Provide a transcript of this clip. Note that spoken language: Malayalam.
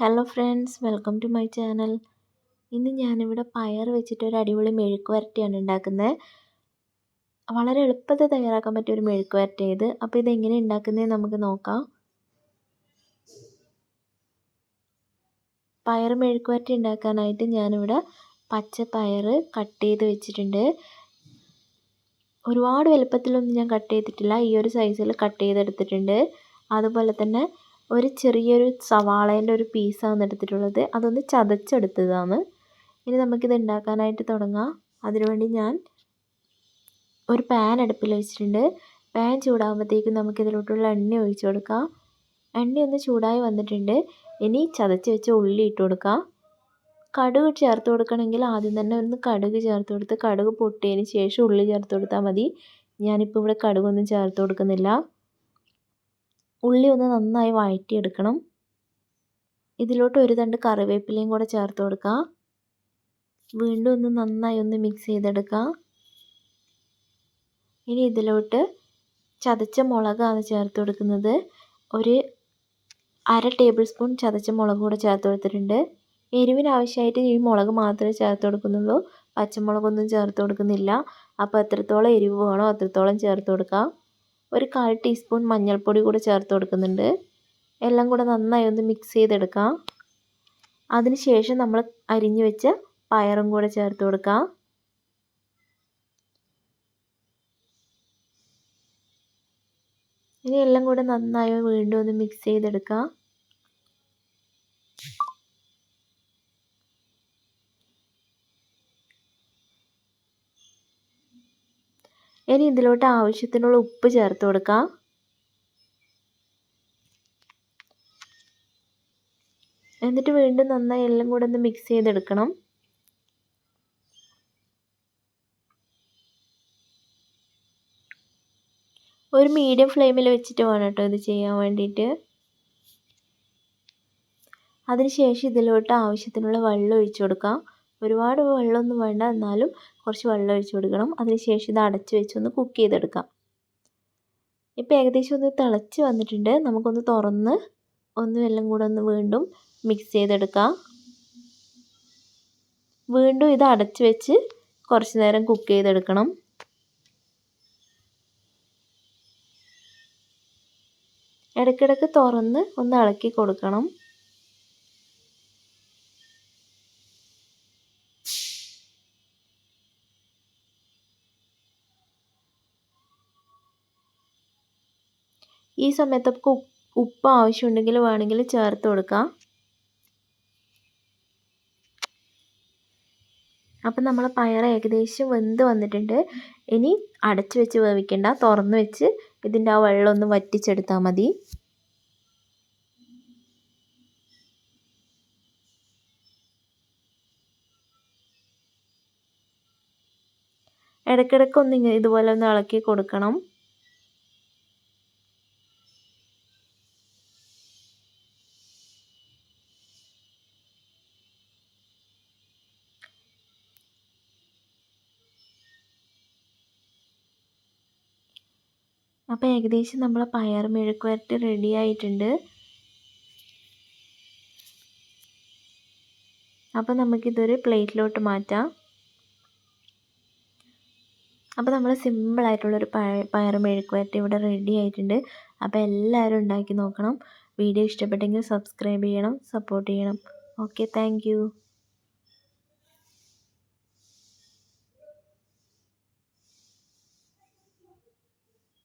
Hello friends welcome to my channel ഇന്ന് ഞാനിവിടെ പയർ വെച്ചിട്ട് ഒരു അടിപൊളി മെഴുക്ക് വരട്ടിയാണ് ഉണ്ടാക്കുന്നത്. വളരെ എളുപ്പത്തിൽ തയ്യാറാക്കാൻ പറ്റിയ ഒരു മെഴുക്ക് വരട്ടി ഇത് അപ്പോൾ ഇതെങ്ങനെ ഉണ്ടാക്കുന്നത് നമുക്ക് നോക്കാം. പയർ മെഴുക്ക് വരട്ടി ഉണ്ടാക്കാനായിട്ട് ഞാനിവിടെ പച്ച പയർ കട്ട് ചെയ്ത് വെച്ചിട്ടുണ്ട്. ഒരുപാട് വലുപ്പത്തിലൊന്നും ഞാൻ കട്ട് ചെയ്തിട്ടില്ല. ഈ ഒരു സൈസിൽ കട്ട് ചെയ്തെടുത്തിട്ടുണ്ട്. അതുപോലെ തന്നെ ഒരു ചെറിയൊരു സവാളേന്റെ ഒരു പീസാണ് എടുത്തിട്ടുള്ളത്. അതൊന്ന് ചതച്ചെടുത്തതാണ്. ഇനി നമുക്കിത് ഉണ്ടാക്കാനായിട്ട് തുടങ്ങാം. അതിനുവേണ്ടി ഞാൻ ഒരു പാൻ അടുപ്പിൽ വെച്ചിട്ടുണ്ട്. പാൻ ചൂടാകുമ്പോഴത്തേക്കും നമുക്കിതിലോട്ടുള്ള എണ്ണ ഒഴിച്ചു കൊടുക്കാം. എണ്ണ ഒന്ന് ചൂടായി വന്നിട്ടുണ്ട്. ഇനി ചതച്ച് വെച്ച ഉള്ളി ഇട്ട് കൊടുക്കാം. കടുക് ചേർത്ത് കൊടുക്കണമെങ്കിൽ ആദ്യം തന്നെ ഒന്ന് കടുക് ചേർത്ത് കൊടുത്ത് കടുക് പൊട്ടിയതിന് ശേഷം ഉള്ളി ചേർത്ത് കൊടുത്താൽ മതി. ഞാനിപ്പോൾ ഇവിടെ കടുകൊന്നും ചേർത്ത് കൊടുക്കുന്നില്ല. ഉള്ളി ഒന്ന് നന്നായി വഴറ്റിയെടുക്കണം. ഇതിലോട്ട് ഒരു തണ്ട് കറിവേപ്പിലയും കൂടെ ചേർത്ത് കൊടുക്കുക. വീണ്ടും ഒന്ന് നന്നായി ഒന്ന് മിക്സ് ചെയ്തെടുക്കുക. ഇനി ഇതിലോട്ട് ചതച്ച മുളകാണ് ചേർത്ത് കൊടുക്കുന്നത്. ഒരു അര ടേബിൾ സ്പൂൺ ചതച്ച മുളക് കൂടെ ചേർത്ത് കൊടുത്തിട്ടുണ്ട്. എരിവിന് ആവശ്യമായിട്ട് ഈ മുളക് മാത്രമേ ചേർത്ത് കൊടുക്കുന്നുള്ളൂ. പച്ചമുളകൊന്നും ചേർത്ത് കൊടുക്കുന്നില്ല. അപ്പോൾ എത്രത്തോളം എരിവ് വേണോ അത്രത്തോളം ചേർത്ത് കൊടുക്കുക ഒരു കാൽ ടീസ്പൂൺ മഞ്ഞൾപ്പൊടി കൂടെ ചേർത്ത് കൊടുക്കുന്നുണ്ട്. എല്ലാം കൂടെ നന്നായി ഒന്ന് മിക്സ് ചെയ്തെടുക്കാം. അതിന് ശേഷം നമ്മൾ അരിഞ്ഞു വെച്ച പയറും കൂടെ ചേർത്ത് കൊടുക്കാം. ഇനി എല്ലാം കൂടെ നന്നായി വീണ്ടും ഒന്ന് മിക്സ് ചെയ്തെടുക്കാം. ഇനി ഇതിലോട്ട് ആവശ്യത്തിനുള്ള ഉപ്പ് ചേർത്ത് കൊടുക്കാം. എന്നിട്ട് വീണ്ടും നന്നായി എല്ലാം കൂടെ ഒന്ന് മിക്സ് ചെയ്തെടുക്കണം. ഒരു മീഡിയം ഫ്ലെയിമിൽ വെച്ചിട്ട് വേണം കേട്ടോ ഇത് ചെയ്യാൻ വേണ്ടിയിട്ട്. അതിനുശേഷം ഇതിലോട്ട് ആവശ്യത്തിനുള്ള വെള്ളം ഒഴിച്ചു കൊടുക്കാം. ഒരുപാട് വെള്ളമൊന്നും വേണ്ട. എന്നാലും കുറച്ച് വെള്ളം ഒഴിച്ച് കൊടുക്കണം. അതിനുശേഷം ഇത് അടച്ച് വെച്ചൊന്ന് കുക്ക് ചെയ്തെടുക്കാം. ഇപ്പോൾ ഏകദേശം ഒന്ന് തിളച്ച് വന്നിട്ടുണ്ട്. നമുക്കൊന്ന് തുറന്ന് ഒന്ന് എല്ലാം കൂടെ ഒന്ന് വീണ്ടും മിക്സ് ചെയ്തെടുക്കാം. വീണ്ടും ഇത് അടച്ച് വെച്ച് കുറച്ച് നേരം കുക്ക് ചെയ്തെടുക്കണം. ഇടയ്ക്കിടയ്ക്ക് തുറന്ന് ഒന്ന് ഇളക്കി കൊടുക്കണം. ഈ സമയത്ത് നമുക്ക് ഉപ്പ് ആവശ്യമുണ്ടെങ്കിൽ വേണമെങ്കിൽ ചേർത്ത് കൊടുക്കാം. അപ്പം നമ്മൾ പയർ ഏകദേശം വെന്ത് വന്നിട്ടുണ്ട്. ഇനി അടച്ചു വെച്ച് വേവിക്കേണ്ട. തുറന്ന് വെച്ച് ഇതിന്റെ ആ വെള്ളം ഒന്ന് വറ്റിച്ചെടുത്താൽ മതി. ഇടയ്ക്കിടയ്ക്ക് ഒന്ന് ഇതുപോലെ ഒന്ന് ഇളക്കി കൊടുക്കണം. അപ്പോൾ ഏകദേശം നമ്മൾ പയർ മെഴുക്ക് വരട്ടി റെഡി ആയിട്ടുണ്ട്. അപ്പോൾ നമുക്കിതൊരു പ്ലേറ്റിലോട്ട് മാറ്റാം. അപ്പോൾ നമ്മൾ സിമ്പിളായിട്ടുള്ളൊരു പയർ മെഴുക്ക് വരട്ടി ഇവിടെ റെഡി ആയിട്ടുണ്ട്. അപ്പോൾ എല്ലാവരും ഉണ്ടാക്കി നോക്കണം. വീഡിയോ ഇഷ്ടപ്പെട്ടെങ്കിൽ സബ്സ്ക്രൈബ് ചെയ്യണം സപ്പോർട്ട് ചെയ്യണം. Okay thank